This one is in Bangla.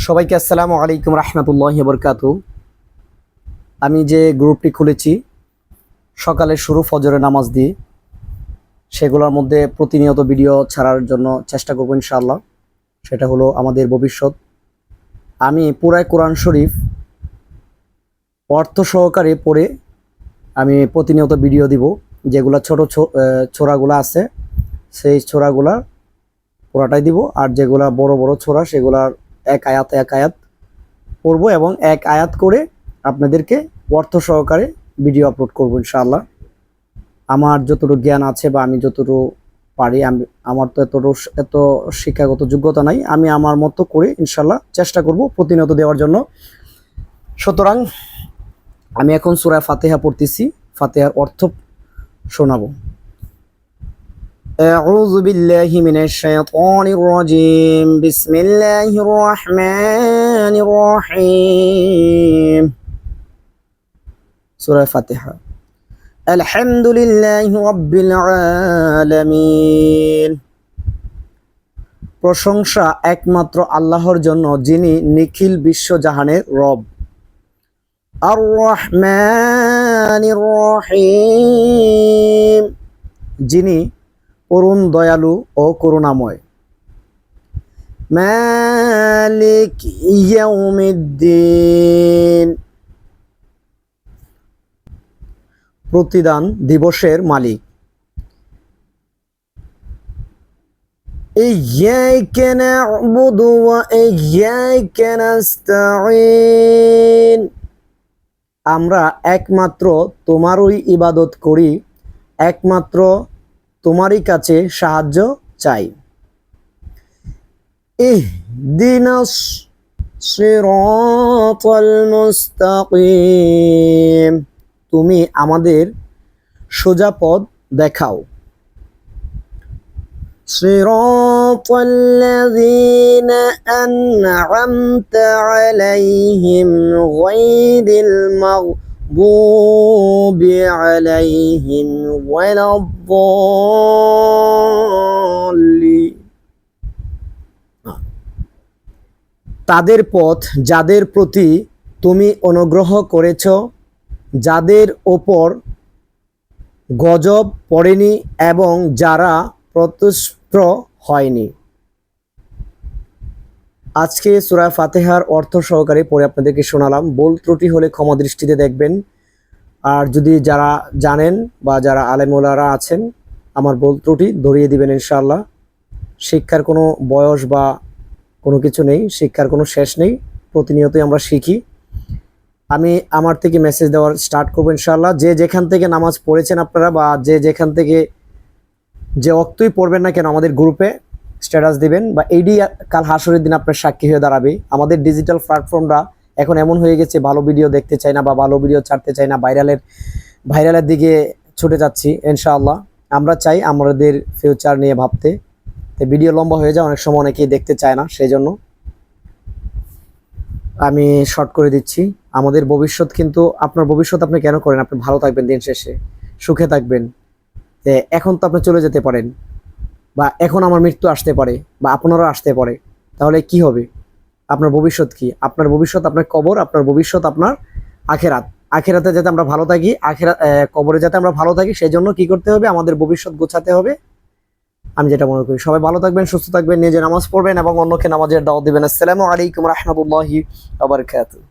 সবাইকে আসসালামু আলাইকুম রহমতুল্লাহ বরকাতু আমি যে গ্রুপটি খুলেছি সকালে শুরু ফজরে নামাজ দিয়ে সেগুলোর মধ্যে প্রতিনিয়ত ভিডিও ছাড়ার জন্য চেষ্টা করব ইনশাআল্লাহ। সেটা হলো আমাদের ভবিষ্যৎ। আমি পুরাই কোরআন শরীফ অর্থ সহকারে পড়ে আমি প্রতিনিয়ত ভিডিও দিব যেগুলো ছোট ছো- আহ, আছে সেই ছোরাগুলা পুরাটাই দিব আর যেগুলা বড় বড় ছোড়া সেগুলার এক আয়াত এক আয়াত পড়ব এবং এক আয়াত করে আপনাদেরকে অর্থ সহকারে ভিডিও আপলোড করব, ইনশাআল্লাহ। আমার যতটুকু জ্ঞান আছে বা আমি যতটুকু পারি, আমি আমার তো এতটুকু এত শিক্ষাগত যোগ্যতা নাই, আমি আমার মতো করে ইনশাল্লাহ চেষ্টা করব প্রতিনিয়ত দেওয়ার জন্য। সুতরাং আমি এখন সুরায় ফাতেহা পড়তেছি, ফাতেহার অর্থ শোনাবো। أعوذ بالله من الشيطان الرجيم بسم الله الرحمن الرحيم سورة الفاتحة الحمد لله رب العالمين প্রশংসা একমাত্র আল্লাহর জন্য যিনি নিখিল বিশ্বজাহানের রব আর রহমান রহিম যিনি করুণ দয়ালু ও করুণাময় মালিক ইয়াউমিদ্দিন প্রতিদান দিবসের মালিক إياك نعبد وإياك نستعين আমরা একমাত্র তোমারই ইবাদত করি একমাত্র তোমারই কাছে সাহায্য চাই ইহদিনাস সিরাতাল মুস্তাকিম তুমি আমাদের সোজা পথ দেখাও صراط الذين أنعمت عليهم غير المغضوب عليهم ولا الضالين তাদের পথ যাদের প্রতি তুমি অনুগ্রহ করেছ যাদের ওপর গজব পড়েনি এবং যারা প্রতুষ্ট হয়নি আজকে সুরা ফাতেহার অর্থ সহকারে পরে আপনাদেরকে শোনালাম। বল ত্রুটি হলে ক্ষমা দৃষ্টিতে দেখবেন। আর যদি যারা জানেন বা যারা আলেমোলারা আছেন, আমার বল ত্রুটি ধরিয়ে দিবেন ইনশাআল্লাহ। শিক্ষার কোনো বয়স বা কোনো কিছু নেই, শিক্ষার কোনো শেষ নেই। প্রতিনিয়তই আমরা শিখি। আমি আমার থেকে মেসেজ দেওয়ার স্টার্ট করব ইনশাআল্লাহ। যে যেখান থেকে নামাজ পড়েছেন আপনারা বা যে যেখান থেকে যে অক্তই পড়বেন না কেন আমাদের গ্রুপে স্ট্যাটাস দিবেন বা এইডি কাল হাসরের দিন আপনার সাক্ষী হয়ে দাঁড়াবে। আমাদের ডিজিটাল প্ল্যাটফর্মরা এখন এমন হয়ে গেছে, ভালো ভিডিও দেখতে চাই না বা ভালো ভিডিও ছাড়তে চাই না ভাইরালের ভাইরালের দিকে ছুটে যাচ্ছি, ইনশাআল্লাহ। আমরা চাই আমাদের ফিউচার নিয়ে ভাবতে। তো ভিডিও লম্বা হয়ে যায়, অনেক সময় অনেকেই দেখতে চায় না সেই জন্য আমি শর্ট করে দিচ্ছি। আমাদের ভবিষ্যৎ কিন্তু, আপনার ভবিষ্যৎ আপনি কেন করেন? আপনি ভালো থাকবেন দিন শেষে, সুখে থাকবেন। এখন তো আপনি চলে যেতে পারেন। বা এখন আমার মৃত্যু আসতে পারে বা আপনারও আসতে পারে, তাহলে কি হবে? আপনার ভবিষ্যৎ কি? আপনার ভবিষ্যৎ আপনার কবর, আপনার ভবিষ্যৎ আপনার আখেরাত। আখেরাতে যাতে আমরা ভালো থাকি, আখেরা কবরে যাতে আমরা ভালো থাকি সেই জন্য কী করতে হবে? আমাদের ভবিষ্যৎ গোছাতে হবে। আমি যেটা মনে করি, সবাই ভালো থাকবেন, সুস্থ থাকবেন, নিজে নামাজ পড়বেন এবং অন্যকে নামাজের দাওয়াত দিবেন। আসসালামু আলাইকুম রহমতুল্লাহি আবরকাতুহ